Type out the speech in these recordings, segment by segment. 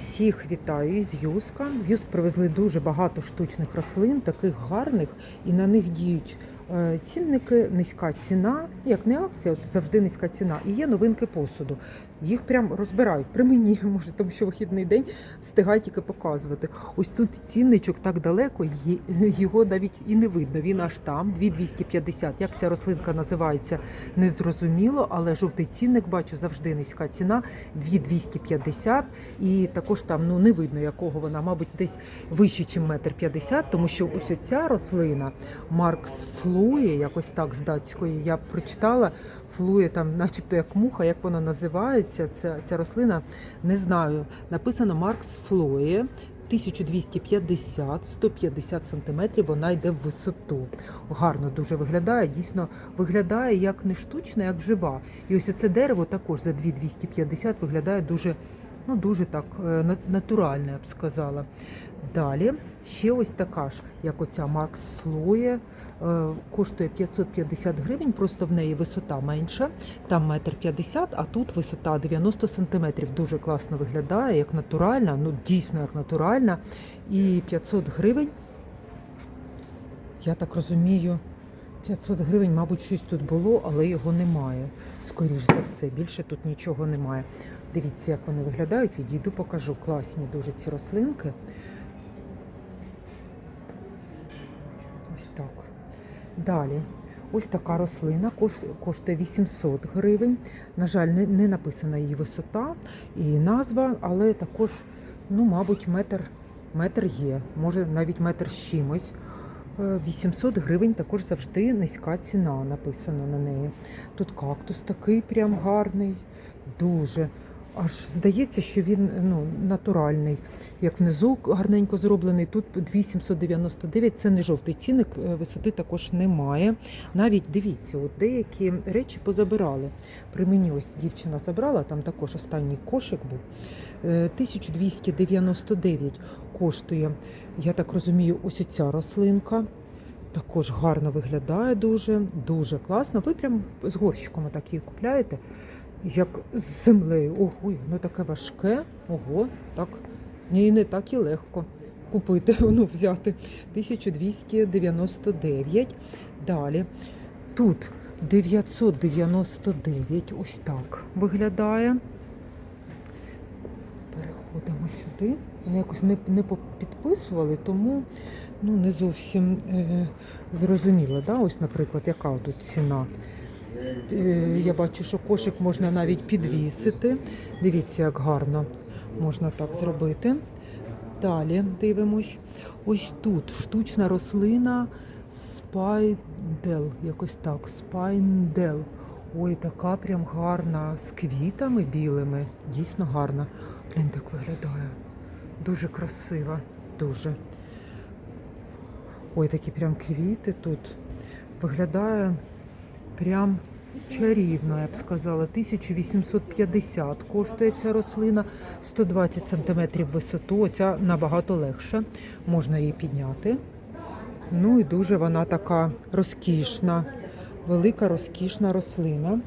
Всіх вітаю із Юска. В Юск привезли дуже багато штучних рослин, таких гарних, і на них діють цінники, низька ціна. Як не акція, от завжди низька ціна. І є новинки посуду. Їх прям розбирають при мені, може, тому що вихідний день встигають тільки показувати. Ось тут цінничок так далеко, його навіть і не видно. Він аж там, 2250. Як ця рослинка називається, не зрозуміло, але жовтий цінник бачу завжди низька ціна 2250. І також там ну не видно, якого вона, мабуть, десь вище, ніж метр п'ятдесят, тому що ось ця рослина Маркс Флує, якось так з датської, я прочитала. Флує там, начебто як муха, як вона називається, ця, ця рослина, не знаю. Написано Маркс Флує. 1250-150 сантиметрів вона йде в висоту. Гарно дуже виглядає. Дійсно виглядає як не штучна, як жива. І ось це дерево також за 2250 виглядає дуже, ну дуже так е, на- натурально, я б сказала. Далі ще ось така ж, як оця Маркс Флоє, е, коштує 550 гривень, просто в неї висота менша, там метр 50, а тут висота 90 сантиметрів. Дуже класно виглядає, як натуральна, ну дійсно як натуральна. І 500 гривень, я так розумію, 500 гривень, мабуть, щось тут було, але його немає. Скоріш за все, більше тут нічого немає. Дивіться, як вони виглядають. Відійду, покажу. Класні дуже ці рослинки. Далі. Ось така рослина коштує 800 гривень. На жаль, не, написана її висота і назва, але також, ну, мабуть, метр, метр є, може навіть метр з чимось. Е, 800 гривень також завжди низька ціна написана на неї. Тут кактус такий прям гарний, дуже. Аж здається, що він ну, натуральний. Як внизу гарненько зроблений, тут 2799, це не жовтий цінник, е, висоти також немає. Навіть дивіться, от деякі речі позабирали. При мені ось дівчина забрала, там також останній кошик був. Е, 1299 коштує, я так розумію, ось ця рослинка. Також гарно виглядає дуже, дуже класно. Ви прям з горщиком так її купляєте, як з землею. Ого, воно таке важке. Ого, так. Ні, не так і легко купити, ну, взяти. 1299. Далі. Тут 999, ось так виглядає. Переходимо сюди. Вони якось не, не підписували, тому ну, не зовсім е, зрозуміло. Да? Ось, наприклад, яка тут ціна. Е, я бачу, що кошик можна навіть підвісити. Дивіться, як гарно можна так зробити. Далі дивимось. Ось тут штучна рослина спайдел. Якось так. Спайндел. Ой, така прям гарна з квітами білими. Дійсно гарна. Глянь, так виглядає. Дуже красива. Дуже. Ой, такі прям квіти тут. Виглядає прям чарівно, я б сказала. 1850 коштує ця рослина, 120 см висоту. Оця набагато легше. Можна її підняти. Ну і дуже вона така розкішна, велика розкішна рослина.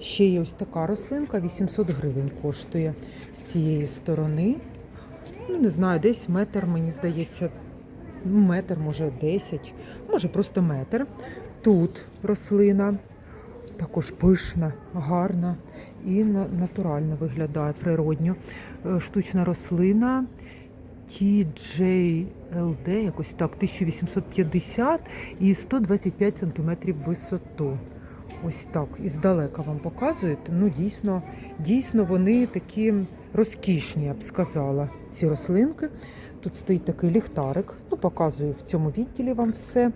Ще є ось така рослинка, 800 гривень коштує з цієї сторони. Ну, не знаю, десь метр, мені здається, ну, метр, може 10, може просто метр. Тут рослина також пишна, гарна і натурально виглядає природньо. Е, Штучна рослина TJLD, якось так, 1850 і 125 см висоту. Ось так, і здалека вам показують. Ну, дійсно, дійсно вони такі розкішні, я б сказала, ці рослинки. Тут стоїть такий ліхтарик. Ну, показую в цьому відділі вам все.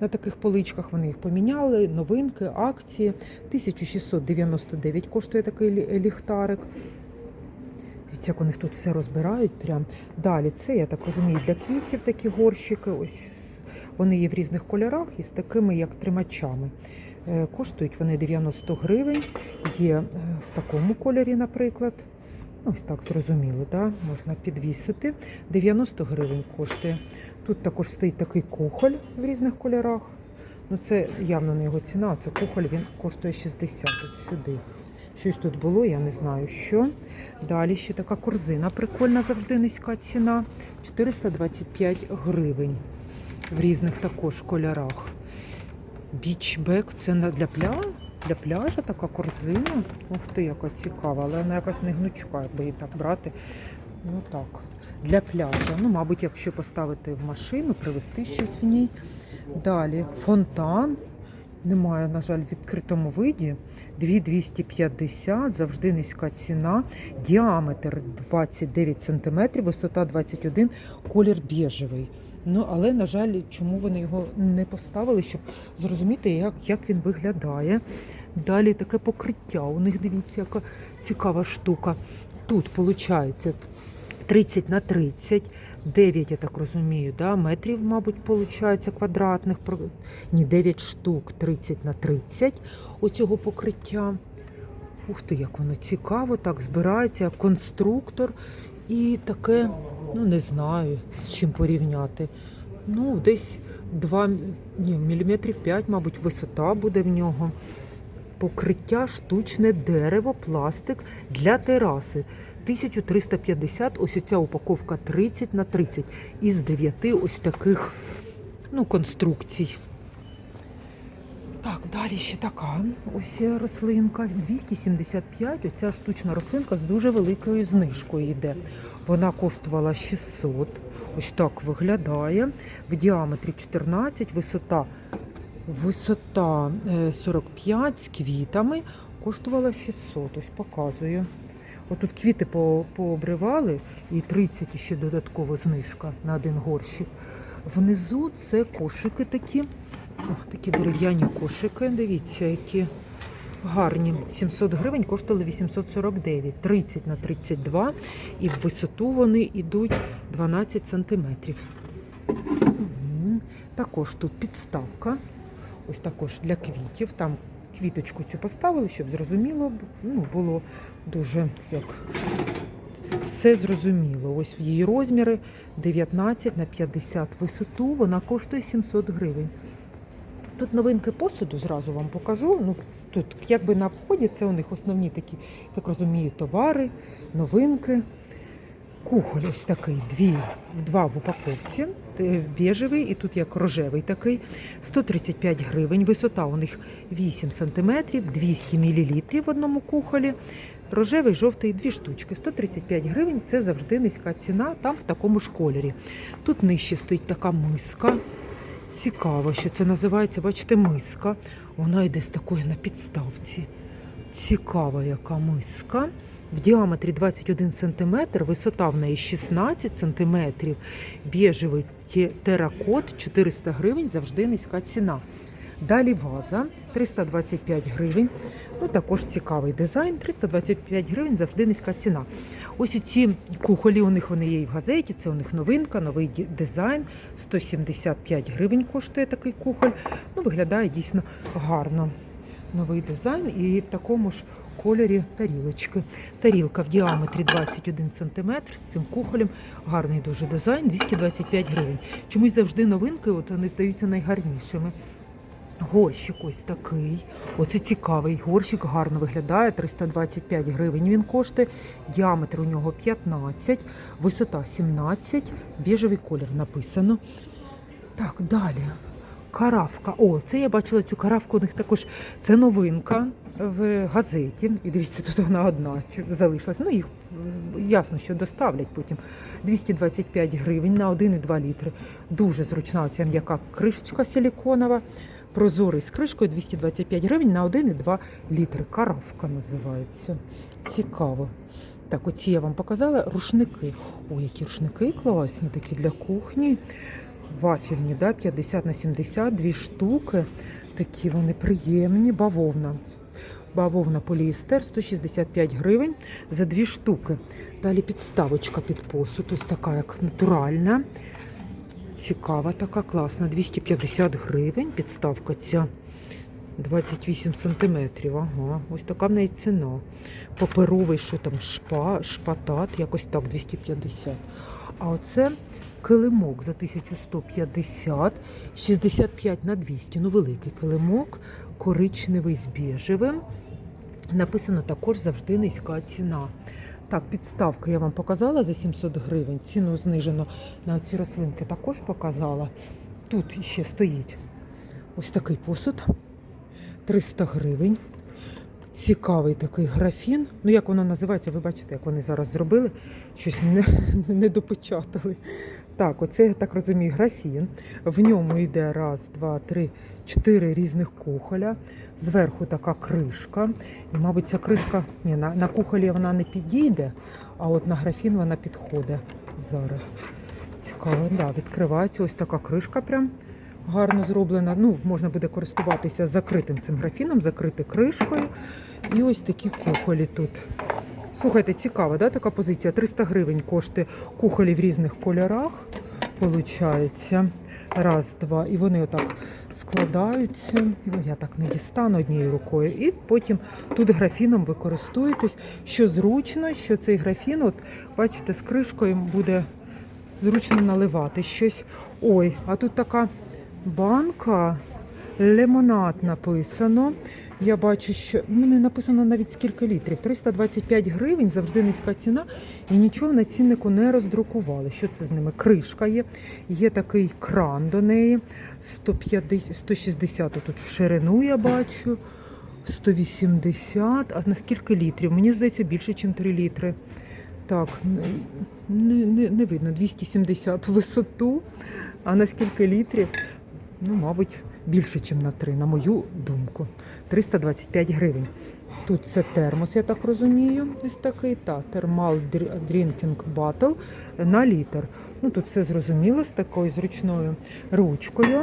На таких поличках вони їх поміняли, новинки, акції. 1699 коштує такий ліхтарик. Дивіться, як у них тут все розбирають. Прям. Далі це, я так розумію, для квітів такі горщики. Ось вони є в різних кольорах і з такими, як тримачами. Е, Коштують вони 90 гривень. Є е, в такому кольорі, наприклад. Ось так зрозуміло, да? можна підвісити. 90 гривень коштує. Тут також стоїть такий кухоль в різних кольорах. Ну, це явно не його ціна, а це кухоль він коштує 60 от сюди. Щось тут було, я не знаю що. Далі ще така корзина прикольна, завжди низька ціна. 425 гривень в різних також кольорах. Бічбек це для пляжу. Для пляжа така корзина. Ух ти, яка цікава, але вона якась не гнучка, якби її так брати. Ну так, для пляжа. Ну, мабуть, якщо поставити в машину, привезти щось в ній. Далі фонтан. Немає, на жаль, в відкритому виді. 2250, завжди низька ціна. Діаметр 29 см, висота 21, колір біжевий. Ну, але, на жаль, чому вони його не поставили, щоб зрозуміти, як, як він виглядає. Далі таке покриття. У них дивіться, яка цікава штука. Тут виходить 30 на 30, 9, я так розумію, да, метрів, мабуть, виходить, квадратних. Ні, 9 штук 30 на 30 оцього покриття. Ух ти, як воно цікаво, так збирається, як конструктор. І таке, ну не знаю, з чим порівняти. Ну, десь 2 ні, міліметрів 5, мабуть, висота буде в нього. Покриття штучне дерево, пластик для тераси. 1350, ось ця упаковка 30 на 30 із 9 ось таких ну, конструкцій. Так, далі ще така ось рослинка. 275. Оця штучна рослинка з дуже великою знижкою йде. Вона коштувала 600. Ось так виглядає. В діаметрі 14, висота, висота е, 45 з квітами. Коштувала 600. Ось показую. Отут квіти пообривали і 30 ще додатково знижка на один горщик. Внизу це кошики такі. О, такі дерев'яні кошики. Дивіться, які гарні. 700 гривень коштували 849, 30 на 32. І в висоту вони йдуть 12 сантиметрів. Також тут підставка. Ось також для квітів. Там квіточку цю поставили, щоб зрозуміло ну, було дуже як все зрозуміло. Ось в її розміри 19 на 50 висоту. Вона коштує 700 гривень. Тут новинки посуду зразу вам покажу. Ну, тут якби на вході це у них основні такі, так розумію, товари, новинки. Кухоль ось такий, дві, два в упаковці, біжевий і тут як рожевий такий, 135 гривень, висота у них 8 сантиметрів, 200 мл в одному кухолі. Рожевий, жовтий, дві штучки, 135 гривень, це завжди низька ціна, там в такому ж кольорі. Тут нижче стоїть така миска. Цікаво, що це називається, бачите, миска. Вона йде з такої на підставці. Цікава яка миска. В діаметрі 21 см, висота в неї 16 см, біжевий те- теракот 400 гривень, завжди низька ціна. Далі ваза 325 гривень. Ну, також цікавий дизайн. 325 гривень завжди низька ціна. Ось ці кухолі у них вони є і в газеті. Це у них новинка, новий дизайн. 175 гривень коштує такий кухоль. Ну, виглядає дійсно гарно. Новий дизайн і в такому ж кольорі тарілочки. Тарілка в діаметрі 21 см з цим кухолем. Гарний дуже дизайн, 225 гривень. Чомусь завжди новинки от вони здаються найгарнішими. Горщик ось такий. Оце цікавий. Горщик гарно виглядає. 325 гривень він коштує. Діаметр у нього 15, висота 17, біжевий колір написано. Так, далі. Каравка. О, це я бачила цю каравку. У них також це новинка в газеті. І дивіться, тут вона одна залишилась. Ну, їх ясно, що доставлять потім. 225 гривень на 1,2 літри. Дуже зручна ця м'яка кришечка силіконова. Прозорий з кришкою 225 гривень на 1,2 літри. Каравка називається. Цікаво. Так, оці я вам показала рушники. Ой, які рушники класні, такі для кухні. Вафельні, да, 50 на 70, дві штуки. Такі вони приємні. Бавовна. Бавовна поліестер 165 гривень за дві штуки. Далі підставочка під посуд, ось така як натуральна. Цікава, така класна. 250 гривень. Підставка ця 28 сантиметрів. Ага, ось така в неї ціна. Паперовий, що там, шпа, шпатат, якось так, 250. А оце килимок за 1150, 65 на 200. Ну, великий килимок, коричневий з біжевим. Написано також завжди низька ціна. Так, підставки я вам показала за 700 гривень. Ціну знижено на ці рослинки також показала. Тут ще стоїть ось такий посуд. 300 гривень. Цікавий такий графін. Ну, як воно називається, ви бачите, як вони зараз зробили. Щось не, не допечатали. Так, оце я так розумію, графін. В ньому йде раз, два, три, чотири різних кухоля. Зверху така кришка. І, мабуть, ця кришка ні, на, на кухолі вона не підійде, а от на графін вона підходить зараз. Цікаво, да, відкривається ось така кришка прям гарно зроблена. Ну, можна буде користуватися закритим цим графіном, закрити кришкою. І ось такі кухолі тут. Слухайте, цікава, да, така позиція. 300 гривень коштує кухолі в різних кольорах. Получається. Раз, два. І вони отак складаються. Ну, я так не дістану однією рукою. І потім тут графіном ви користуєтесь. Що зручно, що цей графін, от бачите, з кришкою буде зручно наливати щось. Ой, а тут така банка. Лимонад написано. Я бачу, що ну, не написано навіть скільки літрів. 325 гривень, завжди низька ціна. І нічого на ціннику не роздрукували. Що це з ними? Кришка є. Є такий кран до неї. 150, 160 тут в ширину я бачу. 180. А на скільки літрів? Мені здається, більше, ніж 3 літри. Так, не, не, не видно. 270 в висоту. А на скільки літрів? Ну, мабуть, більше, ніж на 3, на мою думку. 325 гривень. Тут це термос, я так розумію. Ось такий. Та, термал Drinking Bottle на літр. Ну, тут все зрозуміло з такою зручною ручкою.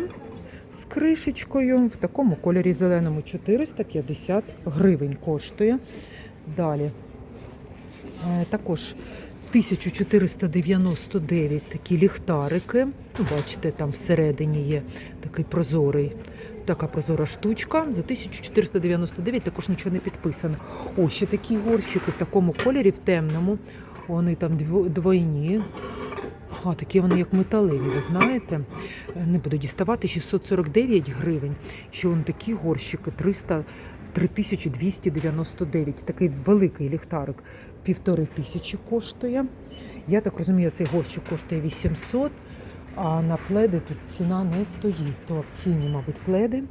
З кришечкою в такому кольорі зеленому 450 гривень коштує. Далі. Е, Також 1499 такі ліхтарики. Ну, Бачите, там всередині є такий прозорий, така прозора штучка. За 1499 також нічого не підписано. О, ще такі горщики в такому кольорі, в темному. Вони там двойні. А, такі вони як металеві, ви знаєте. Не буду діставати 649 гривень. Ще вон такі горщики 300 3299. Такий великий ліхтарик півтори тисячі коштує. Я так розумію, цей горщик коштує 800, а на пледи тут ціна не стоїть. То акційні, мабуть, пледи.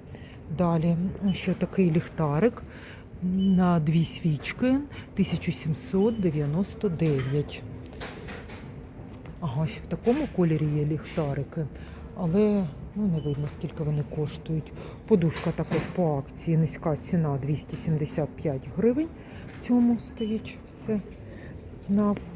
Далі ще такий ліхтарик на дві свічки 1799. Ага, ще в такому кольорі є ліхтарики, але ну, не видно, скільки вони коштують. Подушка також по акції, низька ціна 275 гривень. В цьому стоїть все.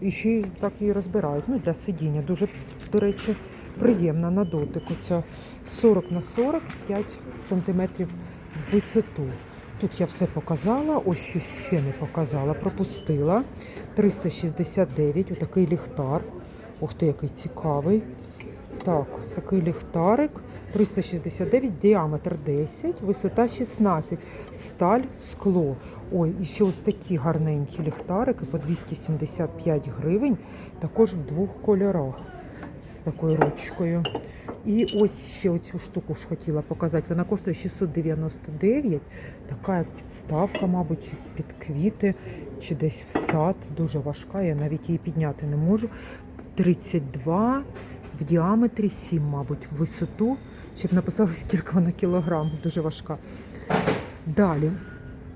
І ще так її розбирають. Ну, для сидіння. Дуже, до речі, приємна на дотик. Оця 40 на 45 сантиметрів в висоту. Тут я все показала, ось щось ще не показала, пропустила. 369, отакий ліхтар. Ух ти, який цікавий. Так, такий ліхтарик. 369, діаметр 10, висота 16, сталь, скло. Ой, і ще ось такі гарненькі ліхтарики по 275 гривень, також в двох кольорах з такою ручкою. І ось ще оцю штуку ж хотіла показати. Вона коштує 699. Така підставка, мабуть, під квіти чи десь в сад. Дуже важка. Я навіть її підняти не можу. 32 в діаметрі, 7, мабуть, в висоту. Щоб написали, скільки вона кілограм. Дуже важка. Далі.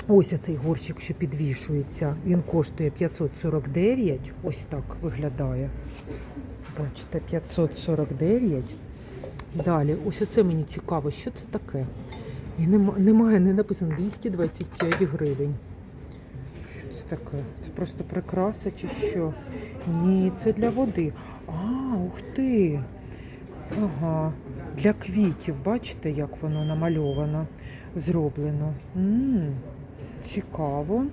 Ось оцей горщик, що підвішується. Він коштує 549. Ось так виглядає. Бачите, 549. Далі, ось оце мені цікаво, що це таке. І немає, не написано 225 гривень. Що це таке? Це просто прикраса чи що? Ні, це для води. А, ух ти. Ага. Для квітів, бачите, як воно намальовано, зроблено. м цікаво.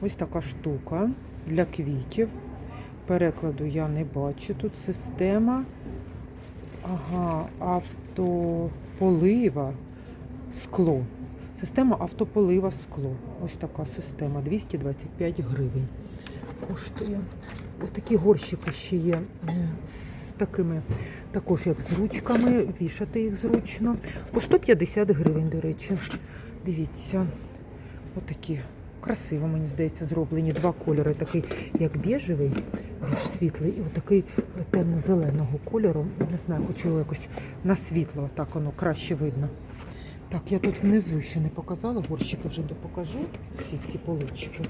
Ось така штука для квітів. Перекладу я не бачу. Тут система. Ага, автополива скло. Система автополива скло. Ось така система. 225 гривень. Коштує. Ось такі горщики ще є е, з такими, також як з ручками. Вішати їх зручно. По 150 гривень, до речі. Дивіться. Отакі Красиво, мені здається, зроблені два кольори. Такий, як біжевий, більш світлий, і отакий темно-зеленого кольору. Не знаю, хочу якось на світло, так воно краще видно. Так, я тут внизу ще не показала, горщики вже допокажу. Всі всі полички.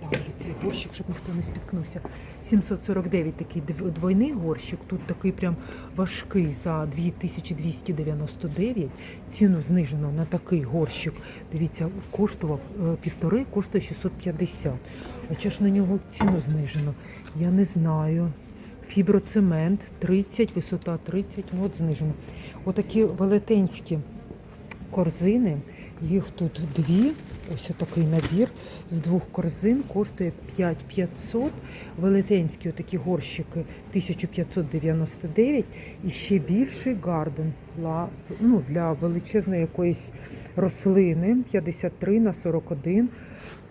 Поставлю цей горщик, щоб ніхто не спіткнувся. 749 такий двойний горщик. Тут такий прям важкий за 2299. Ціну знижено на такий горщик. Дивіться, коштував е, півтори, коштує 650. А чи ж на нього ціну знижено? Я не знаю. Фіброцемент 30, висота 30, ну от знижено. Отакі велетенські корзини. Їх тут дві. Ось отакий набір з двох корзин коштує 5500. Велетенські отакі горщики 1599 і ще більший гарден для, ну, для величезної якоїсь рослини 53 на 41.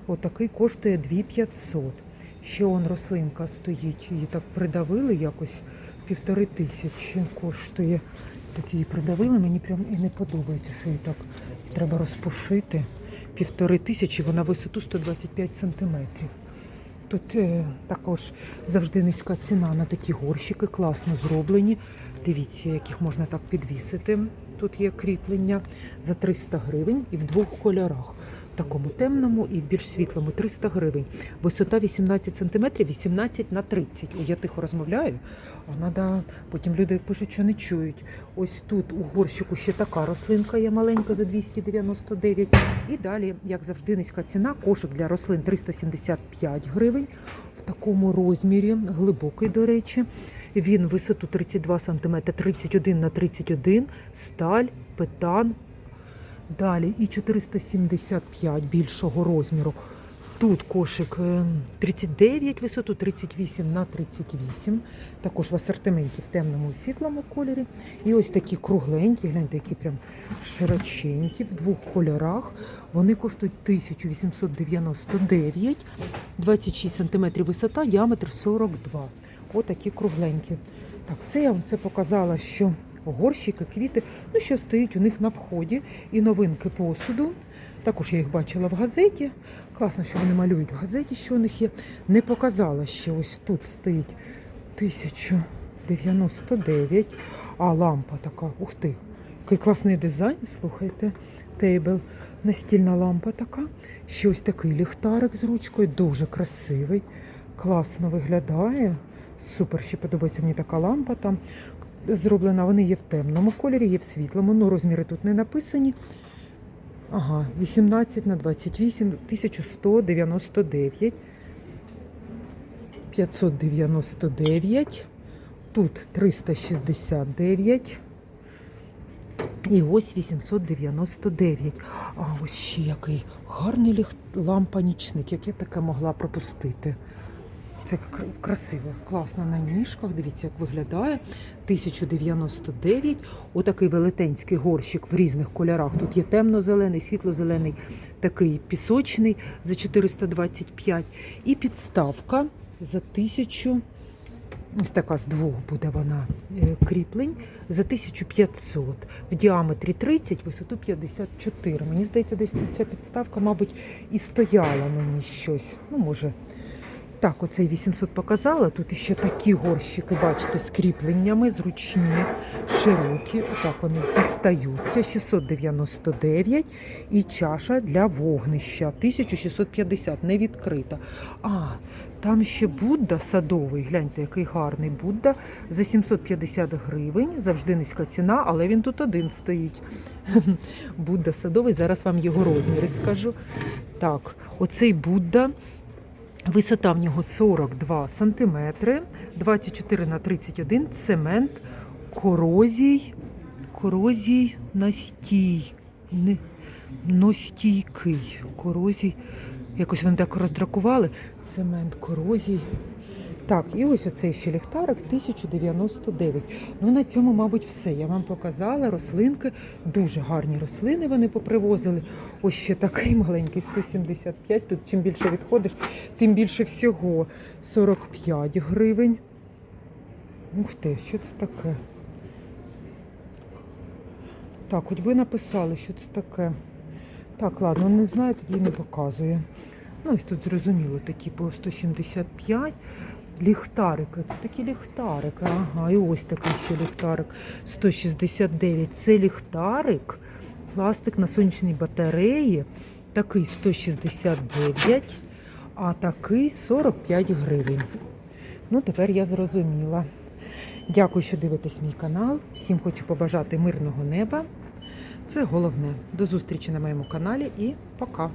Отакий коштує 2500. Ще он рослинка стоїть, її так придавили якось півтори тисячі коштує. Так її придавили, мені прям і не подобається, що її так треба розпушити. Півтори тисячі, вона висоту 125 сантиметрів. Тут е, також завжди низька ціна на такі горщики, класно зроблені. Дивіться, яких можна так підвісити. Тут є кріплення за 300 гривень і в двох кольорах. Такому темному і в більш світлому 300 гривень. Висота 18 см, 18 на 30. О, я тихо розмовляю, а надо, потім люди пишуть, що не чують. Ось тут у горщику ще така рослинка є маленька за 299. І далі, як завжди, низька ціна. Кошик для рослин 375 гривень. В такому розмірі, глибокий, до речі. Він висоту 32 см, 31 на 31, сталь, петан. Далі і 475 більшого розміру. Тут кошик е, 39 висоту, 38 на 38. Також в асортименті в темному і світлому кольорі. І ось такі кругленькі, гляньте, які прям широченькі в двох кольорах. Вони коштують 1899, 26 см висота, діаметр 42. Отакі кругленькі. Так, це я вам все показала, що горщики, квіти, ну що стоїть у них на вході. І новинки посуду. Також я їх бачила в газеті. Класно, що вони малюють в газеті, що у них є. Не показала ще ось тут стоїть 1099, а лампа така, ух ти, який класний дизайн, слухайте. Тейбл, настільна лампа така. Ще ось такий ліхтарик з ручкою, дуже красивий, класно виглядає. Супер, ще подобається мені така лампа там зроблена. Вони є в темному кольорі, є в світлому. Ну, розміри тут не написані. Ага, 18 на 28, 1199. 599. Тут 369. І ось 899. А ось ще який гарний ліхт... лампа-нічник, як я таке могла пропустити. Це красиво, класно на ніжках. Дивіться, як виглядає. 1099. Отакий велетенський горщик в різних кольорах. Тут є темно-зелений, світло-зелений, такий пісочний за 425. І підставка за 1000. Ось така з двох буде вона е, кріплень за 1500. В діаметрі 30, висоту 54. Мені здається, десь тут ця підставка, мабуть, і стояла на ній щось. Ну, може. Так, оцей 800 показала. Тут ще такі горщики, бачите, з кріпленнями, зручні, широкі. Отак вони дістаються. 699. І чаша для вогнища 1650, не відкрита. А, там ще Будда садовий. Гляньте, який гарний Будда. За 750 гривень. Завжди низька ціна, але він тут один стоїть. Будда садовий. Зараз вам його розміри скажу. Так, оцей Будда. Висота в нього 42 см, 24 на 31, цемент, корозій, корозій настій, не, настійкий, корозій. Якось вони так роздракували. Цемент, корозій. Так, і ось оцей ще ліхтарик 1099. Ну на цьому, мабуть, все. Я вам показала рослинки. Дуже гарні рослини вони попривозили. Ось ще такий маленький 175. Тут чим більше відходиш, тим більше всього. 45 гривень. Ух ти, що це таке? Так, хоч би написали, що це таке. Так, ладно, не знаю, тоді не показує. Ну, ось тут зрозуміло, такі по 175. Ліхтарики, це такі ліхтарики. Ага, і ось такий ще ліхтарик. 169. Це ліхтарик, пластик на сонячній батареї. Такий 169, а такий 45 гривень. Ну, тепер я зрозуміла. Дякую, що дивитесь мій канал. Всім хочу побажати мирного неба. Це головне. До зустрічі на моєму каналі і пока.